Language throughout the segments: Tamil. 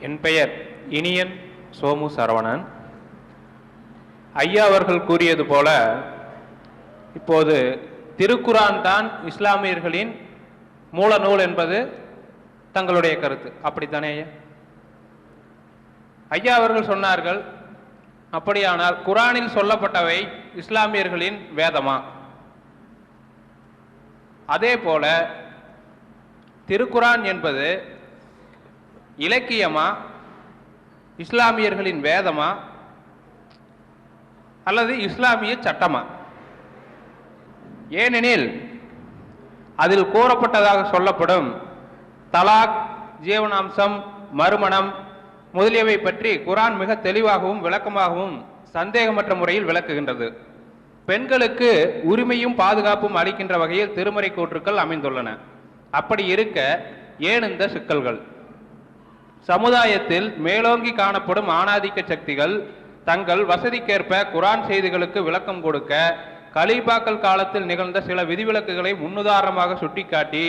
என் பெயர் இனியன் சோமு சரவணன். ஐயா அவர்கள் கூறியது போல இப்போது திருக்குரான் தான் இஸ்லாமியர்களின் மூல நூல் என்பது தங்களுடைய கருத்து. அப்படித்தானே ஐயா? ஐயா அவர்கள் சொன்னார்கள் அப்படியானால் குரானில் சொல்லப்பட்டவை இஸ்லாமியர்களின் வேதமா? அதே போல திருக்குரான் என்பது இலக்கியமா? இஸ்லாமியர்களின் வேதமா? அல்லது இஸ்லாமிய சட்டமா? ஏனெனில் அதில் கூறப்பட்டதாக சொல்லப்படும் தலாக் ஜீவனாம்சம் மறுமணம் முதலியவை பற்றி குரான் மிக தெளிவாகவும் விளக்கமாகவும் சந்தேகமற்ற முறையில் விளக்குகின்றது. பெண்களுக்கு உரிமையும் பாதுகாப்பும் அளிக்கின்ற வகையில் திருமறை கூற்றுக்கள் அமைந்துள்ளன. அப்படி இருக்க ஏன் இந்த சிக்கல்கள்? சமுதாயத்தில் மேலோங்கி காணப்படும் ஆணாதிக்க சக்திகள் தங்கள் வசதிக்கேற்ப குரான் செய்திகளுக்கு விளக்கம் கொடுக்க கலீபாக்கள் காலத்தில் நிகழ்ந்த சில விதிவிலக்குகளை முன்னுதாரணமாக சுட்டிக்காட்டி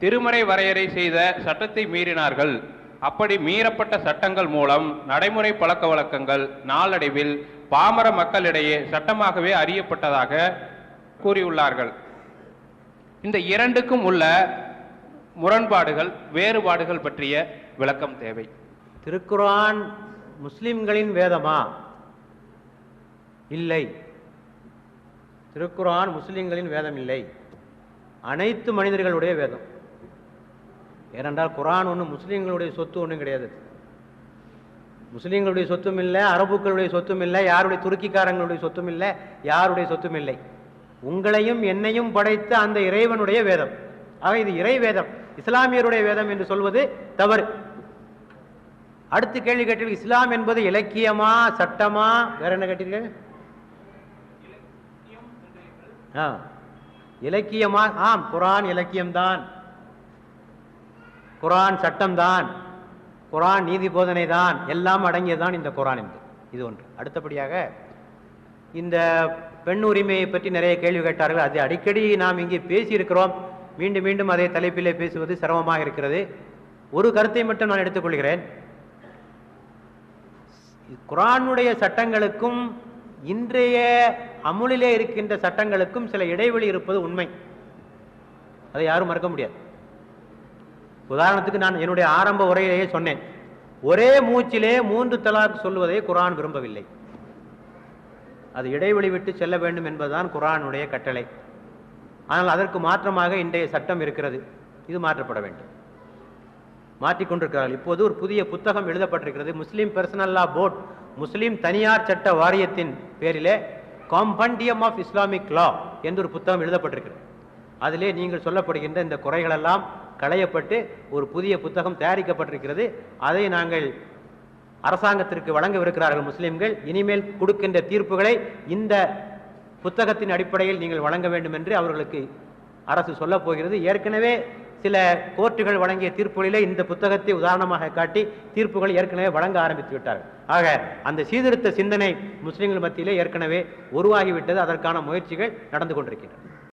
திருமறை வரையறை செய்த சட்டத்தை மீறினார்கள். அப்படி மீறப்பட்ட சட்டங்கள் மூலம் நடைமுறை பழக்க வழக்கங்கள் நாளடைவில் பாமர மக்களிடையே சட்டமாகவே அறியப்பட்டதாக கூறியுள்ளார்கள். இந்த இரண்டுக்கும் உள்ள முரண்பாடுகள் வேறுபாடுகள் பற்றிய விளக்கம் தேவை. திருக்குரான் முஸ்லிம்களின் வேதமா? இல்லை. திருக்குரான் முஸ்லிம்களின் வேதம் இல்லை. அனைத்து மனிதர்களுடைய வேதம். ஏனென்றால் குரான் ஒன்று முஸ்லீம்களுடைய சொத்து ஒன்றும் கிடையாது. முஸ்லீம்களுடைய சொத்தும் இல்லை அரபுக்களுடைய சொத்தும் இல்லை யாருடைய துருக்கிக்காரங்களுடைய சொத்தும் இல்லை யாருடைய சொத்தும் இல்லை. உங்களையும் என்னையும் படைத்த அந்த இறைவனுடைய வேதம். ஆக இது இறை வேதம் இஸ்லாமியருடைய வேதம் என்று சொல்வது தவறு. அடுத்து கேள்வி கேட்டீர்கள் இஸ்லாம் என்பது இலக்கியமா சட்டமா? வேற என்ன கேட்டீர்கள்? ஆ. இலக்கியமா? ஆம் குரான் இலக்கியம்தான். குரான் சட்டம்தான். குரான் நீதி போதனை தான் எல்லாம் அடங்கியதுதான் இந்த குரான் என்று இது ஒன்று. அடுத்தபடியாக இந்த பெண் உரிமையை பற்றி நிறைய கேள்வி கேட்டார்கள். அது அடிக்கடி நாம் இங்கே பேசியிருக்கிறோம். மீண்டும் மீண்டும் அதே தலைப்பிலே பேசுவது சிரமமாக இருக்கிறது. ஒரு கருத்தை மட்டும் நான் எடுத்துக்கொள்கிறேன். குரானுடைய சட்டங்களுக்கும் இன்றைய அமுலிலே இருக்கின்ற சட்டங்களுக்கும் சில இடைவெளி இருப்பது உண்மை. அதை யாரும் மறக்க முடியாது. உதாரணத்துக்கு நான் என்னுடைய ஆரம்ப உரையிலேயே சொன்னேன். ஒரே மூச்சிலே மூன்று தலாக் சொல்வதை குரான் விரும்பவில்லை. அது இடைவெளி விட்டு செல்ல வேண்டும் என்பதுதான் குரானுடைய கட்டளை. ஆனால் அதற்கு மாற்றமாக இன்றைய சட்டம் இருக்கிறது. இது மாற்றப்பட வேண்டும். மாற்றிக்கொண்டிருக்கிறார்கள் இப்போது ஒரு புதிய புத்தகம் எழுதப்பட்டிருக்கிறது. முஸ்லீம் பர்சனல் லா போர்ட் முஸ்லீம் தனியார் சட்ட வாரியத்தின் பேரிலே காம்பண்டியம் ஆஃப் இஸ்லாமிக் லா என்று ஒரு புத்தகம் எழுதப்பட்டிருக்கிறது. அதிலே நீங்கள் சொல்லப்படுகின்ற இந்த குறைகளெல்லாம் களையப்பட்டு ஒரு புதிய புத்தகம் தயாரிக்கப்பட்டிருக்கிறது. அதை நாங்கள் அரசாங்கத்திற்கு வழங்கவிருக்கிறார்கள் முஸ்லீம்கள். இனிமேல் கொடுக்கின்ற தீர்ப்புகளை இந்த புத்தகத்தின் அடிப்படையில் நீங்கள் வழங்க வேண்டும் என்று அவர்களுக்கு அரசு சொல்லப் போகிறது. ஏற்கனவே சில கோர்ட்டுகள் வழங்கிய தீர்ப்புகளிலே இந்த புத்தகத்தை உதாரணமாக காட்டி தீர்ப்புகள் ஏற்கனவே வழங்க ஆரம்பித்து விட்டார்கள். ஆக அந்த சீர்திருத்த சிந்தனை முஸ்லிம்கள் மத்தியிலே ஏற்கனவே உருவாகிவிட்டது. அதற்கான முயற்சிகள் நடந்து கொண்டிருக்கின்றன.